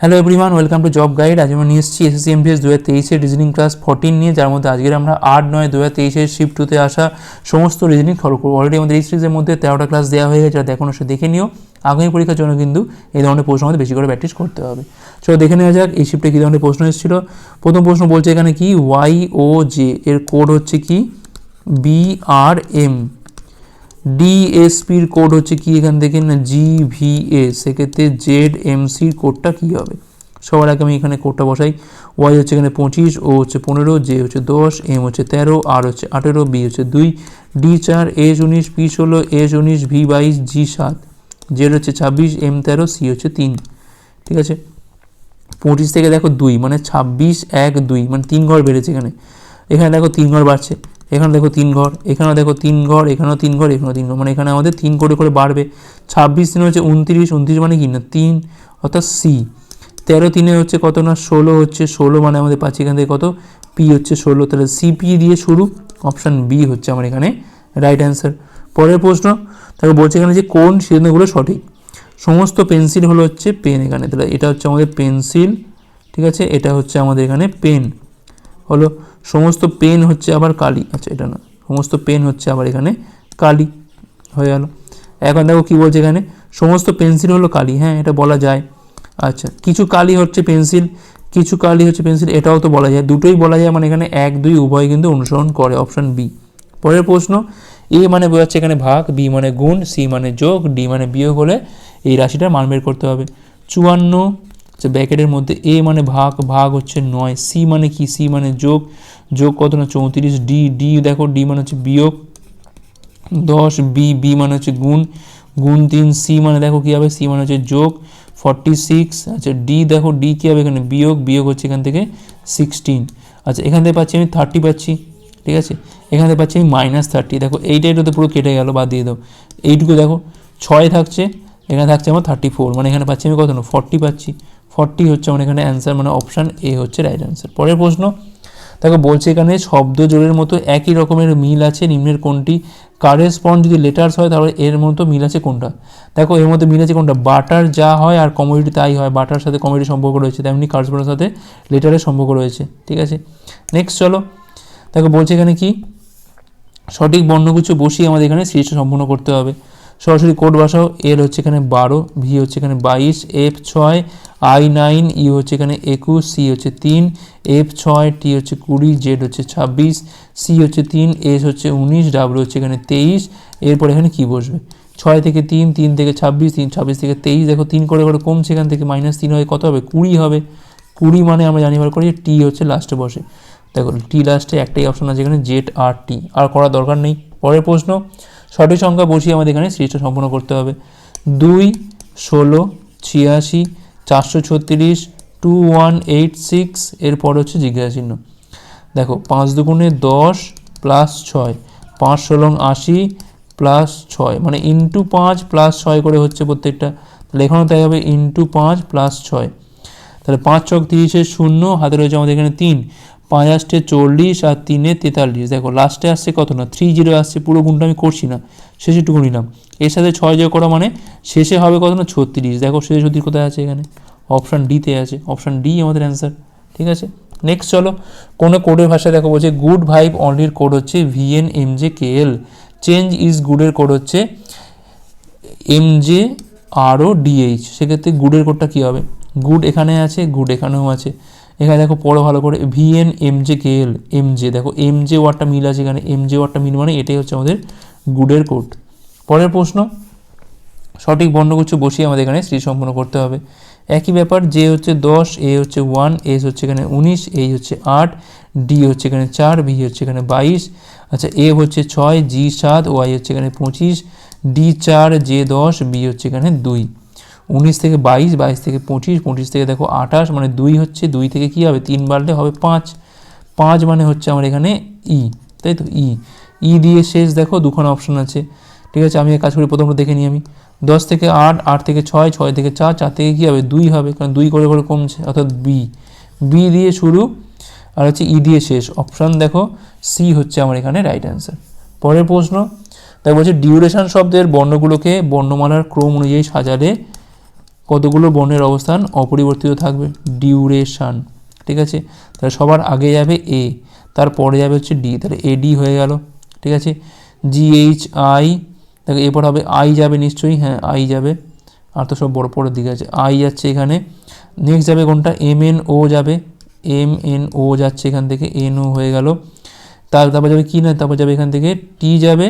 Hello everyone welcome to job guide আজ আমরা নিয়ে এসেছি এসএসসি এমপিএস দু হাজার তেইশের রিজনিং ক্লাস ফোরটিন নিয়ে, যার মধ্যে আজকের আমরা আট নয় দু হাজার তেইশের শিফট টুতে আসা সমস্ত রিজনিং খরচ করব। অলরেডি আমাদের এই সিরিজের মধ্যে তেরোটা ক্লাস দেওয়া হয়ে গেছে দেখুন সে দেখে নিও। আগামী পরীক্ষার জন্য কিন্তু এই ধরনের প্রশ্ন আমাদের বেশি করে প্র্যাকটিস করতে হবে। চলো দেখে নেওয়া যাক, এই শিফটে কী ধরনের প্রশ্ন এসেছিল। প্রথম প্রশ্ন বলছে এখানে কি? ওয়াই ও জে এর কোড হচ্ছে কি? বি আর এম ডিএসপির কোড হচ্ছে কি? এখান থেকে না জিভিএ সেক্ষেত্রে জেড এমসির কোডটা কী হবে? সবার আগে আমি এখানে কোডটা বসাই। ওয়াই হচ্ছে এখানে পঁচিশ ও হচ্ছে পনেরো জে হচ্ছে দশ এম হচ্ছে তেরো আর হচ্ছে আঠেরো বি হচ্ছে দুই ডি চার এস উনিশ পি ষোলো এস উনিশ ভি বাইশ জি সাত জেড হচ্ছে ছাব্বিশ এম তেরো সি হচ্ছে তিন। ঠিক আছে? পঁচিশ থেকে দেখো দুই মানে ছাব্বিশ, এক, দুই মানে তিন ঘর বেড়েছে এখানে। এখানে দেখো তিন ঘর বাড়ছে। এখানে দেখো তিন ঘর এখানেও দেখো তিন ঘর, এখানেও তিন ঘর, এখানেও তিন ঘর। মানে এখানে আমাদের তিন করে করে বাড়বে। ছাব্বিশ দিনে হচ্ছে উনত্রিশ উনত্রিশ মানে কি না? তিন, অর্থাৎ সি তেরো তিনে হচ্ছে কত না? ষোলো হচ্ছে ষোলো মানে আমাদের পাচ্ছি এখান থেকে কত? পি হচ্ছে ষোলো। তাহলে সিপি দিয়ে শুরু অপশান বি হচ্ছে আমার এখানে রাইট অ্যান্সার পরের প্রশ্ন তাকে বলছে এখানে যে কোন সিদ্ধান্তগুলো সঠিক? সমস্ত পেন্সিল হলো হচ্ছে পেন এখানে। তাহলে এটা হচ্ছে আমাদের পেন্সিল, ঠিক আছে? এটা হচ্ছে আমাদের এখানে পেন। হলো সমস্ত পেন হচ্ছে আবার কালি। আচ্ছা এটা না। সমস্ত পেন হচ্ছে আবার এখানে কালি হয়ে গেল। এখন দেখো কী বলছে এখানে? সমস্ত পেন্সিল হলো কালি। হ্যাঁ এটা বলা যায়। আচ্ছা কিছু কালি হচ্ছে পেন্সিল, কিছু কালি হচ্ছে পেন্সিল, এটাও তো বলা যায়। দুটোই বলা যায় মানে এখানে এক, দুই, উভয় কিন্তু অনুসরণ করে অপশান বি পরের প্রশ্ন, এ মানে বোঝাচ্ছে এখানে ভাগ, বি মানে গুণ, সি মানে যোগ, ডি মানে বিয়োগ হলে এই রাশিটার মান বের করতে হবে। চুয়ান্ন আচ্ছা ব্যাকেটের মধ্যে এ মানে ভাগ ভাগ হচ্ছে নয় সি মানে কি? সি মানে যোগ যোগ কত না? চৌত্রিশ ডি ডি দেখো ডি মানে হচ্ছে বিয়োগ, দশ বি বি মানে হচ্ছে গুণ গুণ তিন সি মানে দেখো কী হবে? সি মানে হচ্ছে যোগ ফর্টি সিক্স আচ্ছা ডি দেখো ডি কী হবে এখানে? বিয়োগ বিয়োগ হচ্ছে এখান থেকে সিক্সটিন আচ্ছা এখান থেকে পাচ্ছি আমি থার্টি পাচ্ছি, ঠিক আছে? এখান থেকে পাচ্ছি আমি মাইনাস থার্টি দেখো এইটা তো পুরো কেটে গেল, বাদ দিয়ে দাও। এইটুকু দেখো, ছয় থাকছে, এখানে থাকছে আমার থার্টি ফোর মানে এখানে পাচ্ছি আমি কত না? ফর্টি পাচ্ছি। ফর্টি হচ্ছে আমার এখানে অ্যান্সার মানে অপশান এ হচ্ছে রাইট অ্যান্সার পরের প্রশ্ন, দেখো, বলছে এখানে শব্দ জোরের মতো একই রকমের মিল আছে, নিম্নের কোনটি? কারেসপন্ড যদি লেটার্স হয়, তাহলে এর মতো মিল আছে কোনটা? দেখো, এর মধ্যে মিল আছে কোনটা? বাটার যা হয় আর কমোডিটি তাই হয়। বাটার সাথে কমোডিটি সম্পর্ক রয়েছে, তেমনি কারেসপন্ডের সাথে লেটারের সম্পর্ক রয়েছে, ঠিক আছে? নেক্সট চলো, দেখো, বলছে এখানে কি? সঠিক বর্ণগুচ্ছ বসিয়ে আমাদের এখানে সিরিজটা সম্পূর্ণ করতে হবে। সরাসরি কোড বসাও, এর হচ্ছে এখানে বারো, ভি হচ্ছে এখানে বাইশ এফ ছয় আই নাইন ই হচ্ছে এখানে একুশ সি হচ্ছে তিন এফ ছয় টি হচ্ছে কুড়ি জেড হচ্ছে ছাব্বিশ সি হচ্ছে তিন এস হচ্ছে উনিশ ডাব্লিউ হচ্ছে এখানে তেইশ। এরপর এখানে কি বসবে? ছয় থেকে তিন তিন থেকে ছাব্বিশ, তিন, ছাব্বিশ থেকে তেইশ। দেখো তিন করে করে কমছে এখান থেকে মাইনাস তিন হয়, কত হবে? কুড়ি হবে। কুড়ি মানে আমরা জানি বার করি টি হচ্ছে লাস্টে বসে। দেখো টি লাস্টে একটাই অপশন আছে এখানে জেড আর টি আর করার দরকার নেই। পরের প্রশ্ন, সঠিক সংখ্যা বসিয়ে আমাদের এখানে সিরিজটা সম্পূর্ণ করতে হবে। দুই, ষোলো, ছিয়াশি চারশো ছত্রিশ, টু ওয়ান এইট সিক্স, এরপর হচ্ছে জিজ্ঞাসা চিহ্ন দেখো, পাঁচ দুগুণে দশ প্লাস ছয়, পাঁচ ষোলং আশি প্লাস ছয় মানে ইন্টু পাঁচ প্লাস ছয় করে হচ্ছে প্রত্যেকটা। তাহলে এখানেও তাই হবে ইন্টু পাঁচ প্লাস ছয়। তাহলে পাঁচ ছক তিরিশের শূন্য, হাতে রয়েছে আমাদের এখানে তিন। পাঁচ আসছে চল্লিশ আর তিনে তেতাল্লিশ। দেখো লাস্টে আসছে কত না? থ্রি জিরো আসছে, পুরো গুণটা আমি করছি না। শেষেটুকু নিলাম। এর সাথে ছয় যোগ করা মানে শেষে হবে কত না? ছত্রিশ। দেখো শেষে ছত্রিশ কোথায় আছে এখানে? অপশান ডিতে আছে। অপশান ডি আমাদের অ্যান্সার ঠিক আছে? নেক্সট চলো। কোনো কোডের ভাষায় দেখো, বলছে গুড ভাইব অনলির কোড হচ্ছে V N M J K L change is গুডের code হচ্ছে M J R O D H সেক্ষেত্রে গুডের কোডটা কী হবে? গুড এখানে আছে গুড এখানেও আছে। এখানে দেখো পড়ো ভালো করে V N M J K L M J দেখো এম জে ওয়ার্ডটা মিল আছে এখানে এম জে ওয়ার্ডটা মিল মানে এটাই হচ্ছে আমাদের গুডের কোড। পরের প্রশ্ন, সঠিক বর্ণগুচ্ছ বসিয়ে আমাদের এখানে শ্রী সম্পন্ন করতে হবে। একই ব্যাপার যে হচ্ছে দশ এ হচ্ছে ওয়ান এস হচ্ছে এখানে উনিশ এই হচ্ছে আট ডি হচ্ছে এখানে চার ভি হচ্ছে এখানে বাইশ আচ্ছা এ হচ্ছে ছয় জি সাত ওয়াই হচ্ছে এখানে পঁচিশ ডি চার জে দশ বি হচ্ছে এখানে দুই। উনিশ থেকে বাইশ বাইশ থেকে পঁচিশ পঁচিশ থেকে দেখো আঠাশ মানে দুই হচ্ছে দুই থেকে কী হবে? তিন বাড়লে হবে পাঁচ। পাঁচ মানে হচ্ছে আমার এখানে ই, তাই তো? ই। ই দিয়ে শেষ দেখো, দুখানা অপশন আছে। ঠিক আছে, আমি কাজ করি, প্রথমটা দেখে নিই আমি। দশ থেকে আট আট থেকে ছয় ছয় থেকে চার চার থেকে কী হবে? দুই হবে, কারণ দুই করে করে কমছে, অর্থাৎ বি বি দিয়ে শুরু, আর হচ্ছে ই দিয়ে শেষ। অপশান দেখো সি হচ্ছে আমার এখানে রাইট অ্যান্সার পরের প্রশ্ন তাই বলছে ডিউরেশন শব্দের বর্ণগুলোকে বর্ণমালার ক্রম অনুযায়ী সাজালে কতগুলো বর্ণের অবস্থান অপরিবর্তিত থাকবে? ডিউরেশান। ঠিক আছে? তাহলে সবার আগে যাবে এ তারপরে যাবে হচ্ছে ডি তাহলে এ ডি হয়ে গেল। ঠিক আছে? জিএইচ আই তাহলে এরপর হবে আই যাবে নিশ্চয়ই হ্যাঁ আই যাবে। আর তো সব বড় পরের দিকে আছে। আই যাচ্ছে এখানে। নেক্সট যাবে কোনটা? এম এন ও যাবে। এম এন ও যাচ্ছে এখান থেকে এন ও হয়ে গেল। তার তারপর যাবে কি না? তারপর যাবে এখান থেকে টি যাবে।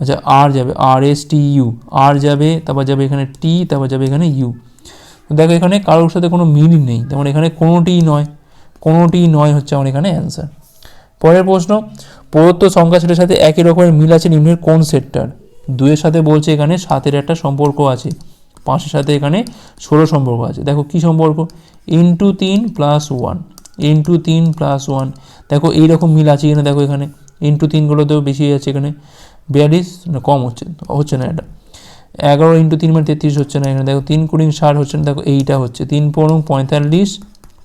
আচ্ছা আর যাবে আর এস টি ইউ আর যাবে, তারপর যাবে এখানে টি তারপর যাবে এখানে ইউ দেখো এখানে কারোর সাথে কোনো মিলই নেই তেমন এখানে কোনোটিই নয় কোনোটিই নয় হচ্ছে আমার এখানে অ্যান্সার পরের প্রশ্ন, প্রদত্ত সংখ্যা সেটের সাথে একই রকমের মিল আছে নিম্নের কোন সেটটার? দুইয়ের সাথে বলছে এখানে সাতের একটা সম্পর্ক আছে, পাঁচের সাথে এখানে ষোলো সম্পর্ক আছে। দেখো কি সম্পর্ক? ইন্টু তিন প্লাস ওয়ান ইন্টু তিন প্লাস ওয়ান দেখো এইরকম মিল আছে কিনা দেখো এখানে। ইন্টু তিনগুলোতেও বেশি আছে এখানে। বিয়াল্লিশ কম হচ্ছে হচ্ছে না এটা। এগারো ইন্টু তিন মানে তেত্রিশ হচ্ছে না, এখানে দেখো তিন কুড়ি ষাট হচ্ছে না, দেখো এইটা হচ্ছে। তিন পনেরো পঁয়তাল্লিশ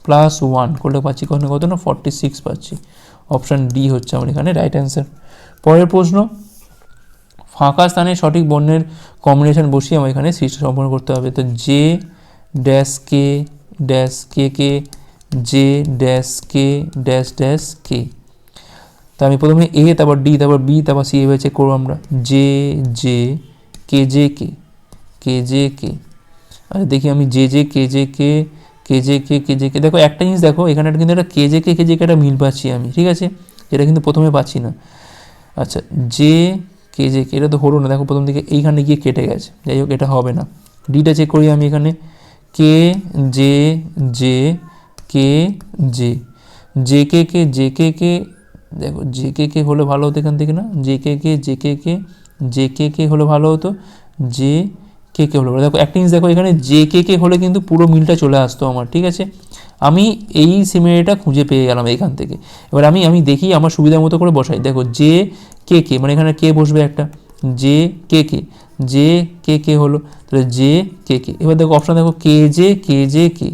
প্লাস ওয়ান করলে পাচ্ছি কখনো কত না ফর্টি সিক্স পাচ্ছি। অপশান ডি হচ্ছে আমার এখানে রাইট অ্যান্সার পরের প্রশ্ন, ফাঁকা স্থানে সঠিক বর্ণের কম্বিনেশন বসিয়ে আমার এখানে সৃষ্টি সম্পন্ন করতে হবে। তো J dash K dash K K J dash K dash dash K তা আমি প্রথমে এ তারপর ডি তারপর বি তারপর সি এভাবে চেক করব আমরা J J K J K K J K আচ্ছা দেখি আমি J J K J K K J K K J K দেখো একটা জিনিস দেখো এখানে কিন্তু একটা কে জে কে কে জে কে একটা মিল পাচ্ছি আমি ঠিক আছে এটা কিন্তু প্রথমে পাচ্ছি না আচ্ছা জে কে জে কে এটা তো হলো না দেখো প্রথম দিকে এইখানে গিয়ে কেটে গেছে যাই হোক এটা হবে না ডিটা চেক করি আমি এখানে K J J K J J K K J K K দেখো জে কে কে হলে ভালো হতো এখান থেকে না J K K J K K J K K হলে ভালো হতো জে কে কে হলে ভালো দেখো একটা জিনিস দেখো এখানে জে কে কে হলে কিন্তু পুরো মিলটা চলে আসতো আমার ঠিক আছে আমি এই সিমেরিটা খুঁজে পেয়ে গেলাম এখান থেকে এবার আমি আমি দেখি আমার সুবিধা মতো করে বসাই দেখো জে কে কে মানে এখানে কে বসবে একটা J K K J K কে হলো তাহলে জে কে কে এবার দেখো অপশান দেখো K J K J K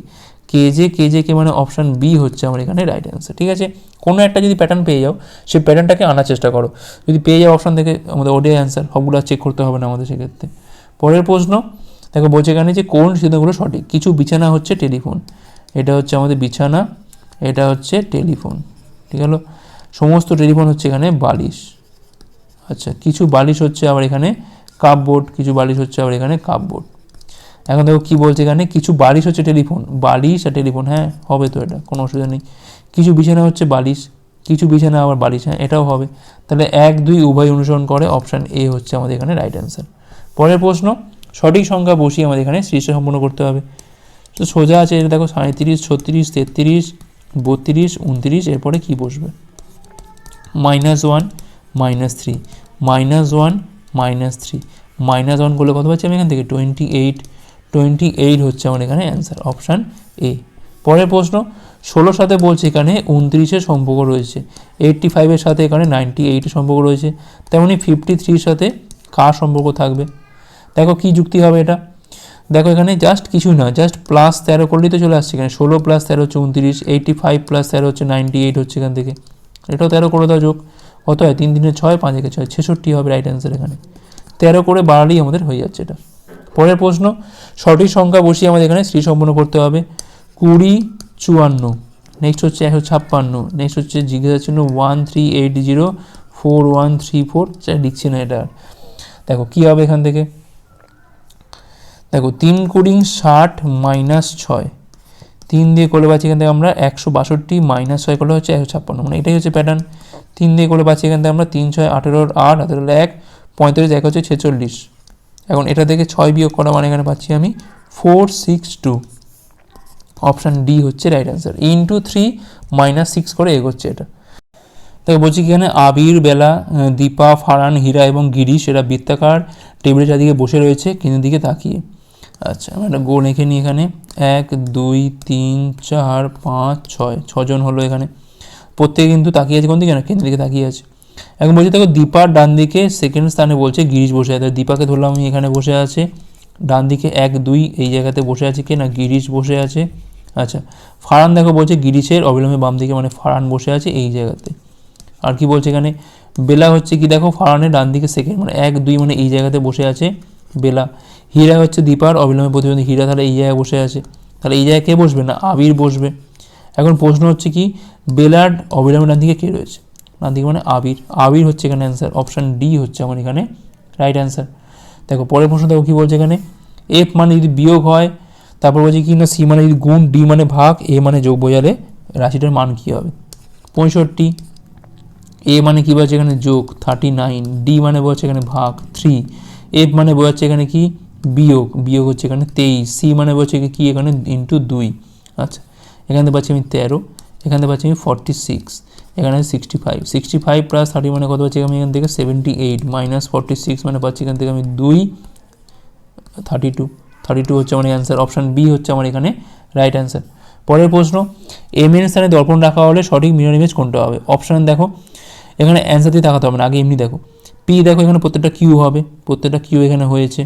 K J K J K মানে অপশান বি হচ্ছে আমার এখানে রাইট অ্যান্সার ঠিক আছে কোনো একটা যদি প্যাটার্ন পেয়ে যাও, সেই প্যাটার্নটাকে আনার চেষ্টা করো। যদি পেয়ে যাও অপশান থেকে আমাদের ওডিআই অ্যান্সার সবগুলো চেক করতে হবে না আমাদের সেক্ষেত্রে। পরের প্রশ্ন, দেখো বলছে এখানে যে কোন সিদ্ধান্তগুলো সঠিক। কিছু বিছানা হচ্ছে টেলিফোন। এটা হচ্ছে আমাদের বিছানা, এটা হচ্ছে টেলিফোন। ঠিক হলো? সমস্ত টেলিফোন হচ্ছে এখানে বালিশ। আচ্ছা কিছু বালিশ হচ্ছে আবার এখানে কাপবোর্ড, কিছু বালিশ হচ্ছে আবার এখানে কাপবোর্ড। এখন দেখো কী বলছে এখানে? কিছু বালিশ হচ্ছে টেলিফোন। বালিশ আর টেলিফোন হ্যাঁ হবে তো এটা, কোনো অসুবিধা নেই। কিছু বিছানা হচ্ছে বালিশ, কিছু বিছানা আবার বালিশ হ্যাঁ এটাও হবে। তাহলে এক, দুই উভয় অনুসরণ করে অপশান এ হচ্ছে আমাদের এখানে রাইট অ্যান্সার পরের প্রশ্ন, সঠিক সংখ্যা বসিয়ে আমাদের এখানে সৃষ্টি সম্পন্ন করতে হবে। তো সোজা আছে, এটা দেখো সাঁত্রিশ ছত্রিশ, তেত্রিশ, বত্রিশ, উনত্রিশ, এরপরে কী বসবে? Minus one minus three minus one minus three minus one করলে কত পাচ্ছি আমি এখান থেকে? টোয়েন্টি এইট টোয়েন্টি এইট হচ্ছে আমার এখানে অ্যান্সার অপশান এ পরের প্রশ্ন, ষোলোর সাথে বলছে এখানে উনত্রিশের সম্পর্ক রয়েছে এইটটি ফাইভের সাথে এখানে নাইনটি এইটের সম্পর্ক রয়েছে, তেমনি ফিফটি থ্রির সাথে কার সম্পর্ক থাকবে? দেখো কি যুক্তি হবে এটা। দেখো এখানে জাস্ট কিছুই না জাস্ট প্লাস তেরো করলেই তো চলে আসছে এখানে, ষোলো প্লাস তেরো হচ্ছে উনত্রিশ এইটটি ফাইভ প্লাস তেরো হচ্ছে নাইনটি এইট হচ্ছে এখান থেকে। এটাও তেরো করে দাও যোগ কত হয় তিন দিনে ছয়, পাঁচ একে ছয়, ছেষট্টি হবে রাইট অ্যান্সার এখানে। তেরো করে বাড়ালেই আমাদের হয়ে যাচ্ছে এটা। পরের প্রশ্ন, সঠিক সংখ্যা বসিয়ে আমাদের এখানে শ্রী সম্পন্ন করতে হবে। কুড়ি, চুয়ান্ন। নেক্সট হচ্ছে একশো ছাপ্পান্ন। নেক্সট হচ্ছে জিজ্ঞাসা চিহ্ন one three eight zero four one three four লিখছি না এটা। দেখো, কী হবে এখান থেকে? দেখো, তিন কুড়ি ষাট মাইনাস ছয়। তিন দিয়ে করলে পাচ্ছি এখান থেকে আমরা একশো বাষট্টি মাইনাস ছয় করলে হচ্ছে একশো ছাপ্পান্ন। মানে এটাই হচ্ছে প্যাটার্ন তিন দিয়ে করলে পাচ্ছি এখান থেকে আমরা তিন ছয় আঠেরোর আট, আঠেরো এক, পঁয়তাল্লিশ, এক হচ্ছে ছেচল্লিশ। এখন এটা থেকে ছয় বিয়োগ করা মানে এখানে পাচ্ছি আমি four six two option D হচ্ছে right answer into three minus six করে এগোচ্ছে এটা। তাই বলছি এখানে আবির, বেলা দীপা ফারান হীরা এবং গিরিশ, এরা বৃত্তাকার টেবিলের চারদিকে বসে রয়েছে, কেন্দ্রের দিকে তাকিয়ে। আচ্ছা আমরা একটা গোল এঁকে নিই এখানে। এক, দুই, তিন, চার, পাঁচ, ছয়। ছজন হলো এখানে। প্রত্যেকে কিন্তু তাকিয়ে আছে কোন দিকে না? কেন্দ্রের দিকে তাকিয়ে আছে। এখন বলছি, দেখো, দীপার ডান দিকে সেকেন্ড স্থানে বলছে গিরিশ বসে আছে। দীপাকে ধরলাম আমি, এখানে বসে আছে। ডান দিকে এক, দুই, এই জায়গাতে বসে আছে কে? না, গিরিশ বসে আছে। আচ্ছা ফারান দেখো বলছে গিরিশের, অবিলম্বে বাম দিকে মানে ফারান বসে আছে এই জায়গাতে। আর কি বলছে এখানে? বেলা হচ্ছে কি দেখো ফারানের ডান দিকে সেকেন্ড মানে এক, দুই মানে এই জায়গাতে বসে আছে বেলা। হীরা হচ্ছে দীপার, অবিলম্বে প্রতিবন্ধী হীরা তাহলে এই জায়গায় বসে আছে। তাহলে এই জায়গায় কে বসবে? না, আবির বসবে। এখন প্রশ্ন হচ্ছে কি, বেলার অবিলম্বে ডান দিকে কে রয়েছে? ডান দিকে মানে আবির আবির হচ্ছে এখানে অ্যান্সার অপশান ডি হচ্ছে আমার এখানে রাইট অ্যান্সার দেখো, পরের প্রশ্ন দেখো কী বলছে এখানে? এফ মানে যদি বিয়োগ হয়, তারপর বলছে কি না সি মানে যদি গুণ ডি মানে ভাগ এ মানে যোগ, বোঝালে রাশিটার মান কী হবে? পঁয়ষট্টি। এ মানে কী বলছে এখানে যোগ? থার্টি নাইন ডি মানে বলছে এখানে ভাগ থ্রি এফ মানে বোঝাচ্ছে এখানে কি? বিয়োগ। বিয়োগ হচ্ছে এখানে তেইশ। সি মানে বলছে কি? এখানে ইন্টু দুই। আচ্ছা এখান থেকে পাচ্ছি আমি তেরো। এখান পাচ্ছি আমি ফর্টি সিক্স এখানে sixty five sixty five plus thirty মানে কত পাচ্ছি আমি এখান থেকে seventy eight minus forty six মানে পাচ্ছি এখান থেকে আমি দুই থার্টি টু থার্টি টু হচ্ছে আমার অ্যান্সার অপশান বি হচ্ছে আমার এখানে রাইট অ্যান্সার পরের প্রশ্ন এম এর স্থানে দর্পণ রাখা হলে সঠিক মিরর ইমেজ কোনটা হবে? অপশান দেখো, এখানে অ্যান্সার দিয়ে তাকাতে হবে না, আগে এমনি দেখো। পি দেখো এখানে প্রত্যেকটা কিউ হবে, প্রত্যেকটা কিউ এখানে হয়েছে।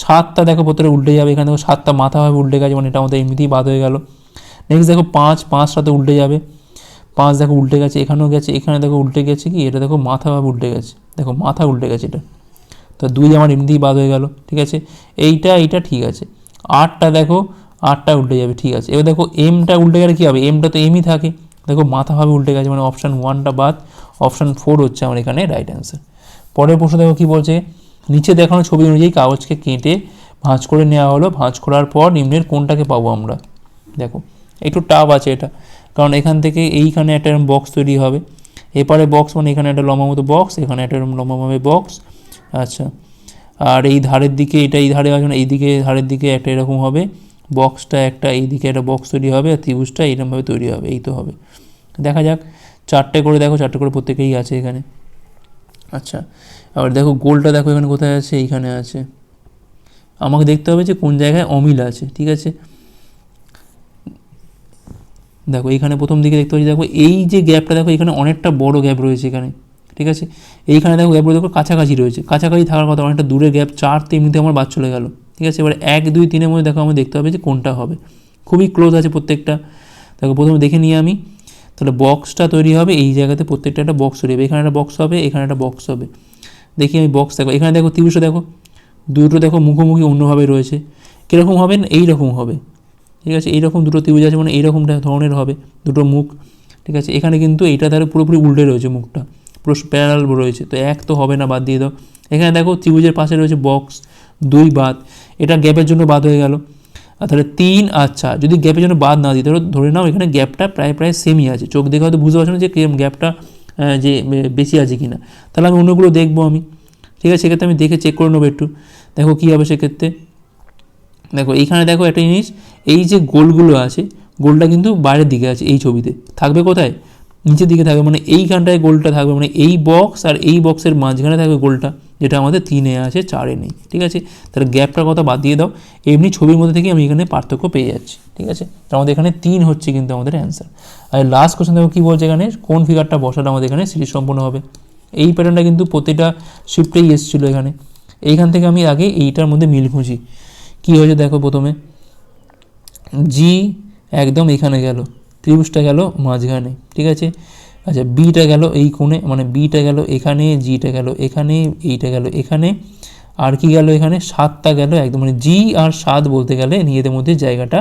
সাতটা দেখো প্রত্যেকটা উল্টে যাবে, এখানে দেখো সাতটা মাথা হবে উল্টে গেছে মানে এটা আমাদের এমনিতেই বাদ হয়ে গেল। নেক্সট দেখো পাঁচ পাঁচটাতে উল্টে যাবে। পাঁচ দেখো উল্টে গেছে, এখানেও গেছে, এখানে দেখো উল্টে গেছে কি? এটা দেখো মাথা ভাবে উল্টে গেছে। দেখো মাথা উল্টে গেছে এটা। তো দুই আমার এমনিতেই বাদ হয়ে গেল, ঠিক আছে? এইটা এইটা ঠিক আছে। আটটা দেখো, আটটা উল্টে যাবে, ঠিক আছে। এবার দেখো এমটা উল্টে গেলে কী হবে? এমটা তো এমই থাকে। দেখো মাথা ভাবে উল্টে গেছে মানে অপশান ওয়ানটা বাদ অপশান ফোর হচ্ছে আমার এখানে রাইট অ্যান্সার পরের প্রশ্ন দেখো কী বলছে? নিচে দেখানো ছবি অনুযায়ী কাগজকে কেটে ভাঁজ করে নেওয়া হলো। ভাঁজ করার পর নিম্নের কোনটাকে পাবো আমরা? দেখো। একটু টাফ আছে এটা। কারণ এখান থেকে এইখানে একটা এরকম বক্স তৈরি হবে। এপারে বক্স মানে এখানে একটা লম্বা মতো বক্স এখানে একটা এরকম লম্বাভাবে বক্স আচ্ছা। আর এই ধারের দিকে এটা এই ধারে আছে না, এই দিকে ধারের দিকে একটা এরকম হবে। বক্সটা একটা, এই দিকে একটা বক্স তৈরি হবে, আর ত্রিভুজটা এইরকমভাবে তৈরি হবে, এই তো হবে। দেখা যাক, চারটে করে দেখো, চারটে করে প্রত্যেকেই আছে এখানে। আচ্ছা। আবার দেখো, গোলটা দেখো এখানে কোথায় আছে, এইখানে আছে। আমাকে দেখতে হবে যে কোন জায়গায় অমিল আছে, ঠিক আছে? দেখো, এইখানে প্রথম দিকে দেখতে পাচ্ছি, দেখো, এই যে গ্যাপটা দেখো, এখানে অনেকটা বড় গ্যাপ রয়েছে এখানে, ঠিক আছে? এইখানে দেখো গ্যাপগুলো দেখো কাছাকাছি রয়েছে, কাছাকাছি থাকার কথা অনেকটা দূরে গ্যাপ চার এমনিতে আমার বাদ চলে গেল, ঠিক আছে? এবার এক, দুই, তিনের মধ্যে দেখো, আমার দেখতে হবে যে কোনটা হবে, খুবই ক্লোজ আছে প্রত্যেকটা। দেখো, প্রথমে দেখে নিই আমি, তাহলে বক্সটা তৈরি হবে, এই জায়গাতে প্রত্যেকটা একটা বক্স তৈরি হবে, এখানে একটা বক্স হবে, এখানে একটা বক্স হবে, দেখি আমি বক্স দেখো, এখানে দেখো, ত্রিভুজটা দেখো, দুটো দেখো মুখোমুখি অন্যভাবে রয়েছে, কীরকম হবে না, এইরকম হবে ঠিক আছে? এইরকম দুটো ত্রিভুজ আছে মানে এইরকম ধরনের হবে, দুটো মুখ, ঠিক আছে? এখানে কিন্তু এইটা তার পুরোপুরি উল্টে রয়েছে মুখটা, পুরো প্যারাল রয়েছে। তো এক তো হবে না, বাদ দিয়ে দাও। এখানে দেখো ত্রিভুজের পাশে রয়েছে বক্স দুই বাদ, এটা গ্যাপের জন্য বাদ হয়ে গেল। আর তাহলে তিন আচ্ছা যদি গ্যাপের জন্য বাদ না দিই তাহলে ধরে নাও এখানে গ্যাপটা প্রায় প্রায় সেমই আছে। চোখ দেখে হয়তো বুঝতে পারছ না যে গ্যাপটা যে বেশি আছে কি না তাহলে আমি অন্যগুলো দেখব আমি, ঠিক আছে? সেক্ষেত্রে আমি দেখে চেক করে নেব একটু। দেখো কী হবে সেক্ষেত্রে। দেখো, এইখানে দেখো একটা জিনিস, এই যে গোলগুলো আছে, গোলটা কিন্তু বাইরের দিকে আছে এই ছবিতে। থাকবে কোথায়? নিচের দিকে থাকবে মানে এইখানটায় গোলটা থাকবে মানে এই বক্স আর এই বক্সের মাঝখানে থাকবে গোলটা, যেটা আমাদের তিনে আছে, চারে নেই, ঠিক আছে? তাহলে গ্যাপটার কথা বাদ দিয়ে দাও, এমনি ছবির মধ্যে থেকে আমি এখানে পার্থক্য পেয়ে যাচ্ছি, ঠিক আছে? তো আমাদের এখানে তিন হচ্ছে কিন্তু আমাদের অ্যান্সার আর লাস্ট কোশ্চেন দেখো কী বলছে এখানে? কোন ফিগারটা বসালে আমাদের এখানে সিরিজ সম্পূর্ণ হবে? এই প্যাটার্নটা কিন্তু প্রতিটা শিফটেই এসেছিল এখানে। এইখান থেকে আমি আগে এইটার মধ্যে মিল খুঁজি। কী হয়েছে দেখো প্রথমে? জি একদম এখানে গেল, ত্রিভুজটা গেল মাঝখানে, ঠিক আছে? আচ্ছা বিটা গেল এই কোণে মানে বিটা গেল এখানে জিটা গেল এখানে, এইটা গেল এখানে, আর কি গেল এখানে? সাতটা গেল একদম মানে জি আর সাত বলতে গেলে নিজেদের মধ্যে জায়গাটা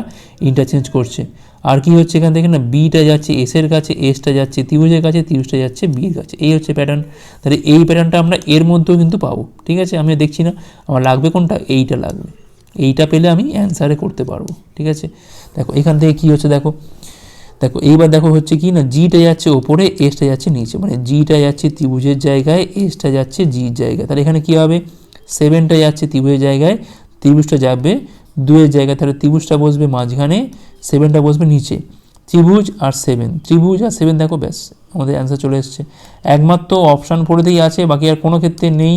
ইন্টারচেঞ্জ করছে। আর কি হচ্ছে এখান থেকে? না বিটা যাচ্ছে এসের কাছে এসটা যাচ্ছে ত্রিভুজের কাছে, ত্রিভুজটা যাচ্ছে বির কাছে, এই হচ্ছে প্যাটার্ন তাহলে এই প্যাটার্নটা আমরা এর মধ্যেও কিন্তু পাবো, ঠিক আছে? আমি দেখছি না, আমার লাগবে কোনটা? এইটা লাগবে। এইটা পেলে আমি অ্যান্সারে করতে পারব, ঠিক আছে? দেখো, এখান থেকে কী হচ্ছে দেখো? দেখো, এইবার দেখো হচ্ছে কি না জিটা যাচ্ছে ওপরে এসটা যাচ্ছে নিচে মানে জিটা যাচ্ছে ত্রিভুজের জায়গায় এসটা যাচ্ছে জির জায়গায়। তাহলে এখানে কী হবে? সেভেনটা যাচ্ছে ত্রিভুজের জায়গায়, ত্রিভুজটা যাবে দুয়ের জায়গায়, তাহলে ত্রিভুজটা বসবে মাঝখানে সেভেনটা বসবে নিচে। ত্রিভুজ আর সেভেন ত্রিভুজ আর সেভেন দেখো ব্যাস, আমাদের অ্যান্সার চলে এসছে। একমাত্র অপশান ফোরেতেই আছে, বাকি আর কোনো ক্ষেত্রে নেই।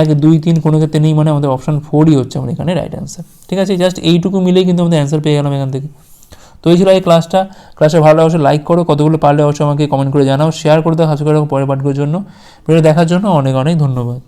এক, দুই, তিন কোনো ক্ষেত্রে নেই মানে আমাদের অপশান ফোরই হচ্ছে আমাদের এখানে রাইট অ্যান্সার ঠিক আছে? জাস্ট এইটুকু মিলেই কিন্তু আমাদের অ্যান্সার পেয়ে গেলাম এখান থেকে। তো এই ছিল এই ক্লাসটা ক্লাসে ভালো লাগছে লাইক করো, কতগুলো পারলে অবশ্যই আমাকে কমেন্ট করে জানাও শেয়ার করে দাও হাসি করে, পরের পাঠগুলোর জন্য। ভিডিও দেখার জন্য অনেক অনেক ধন্যবাদ।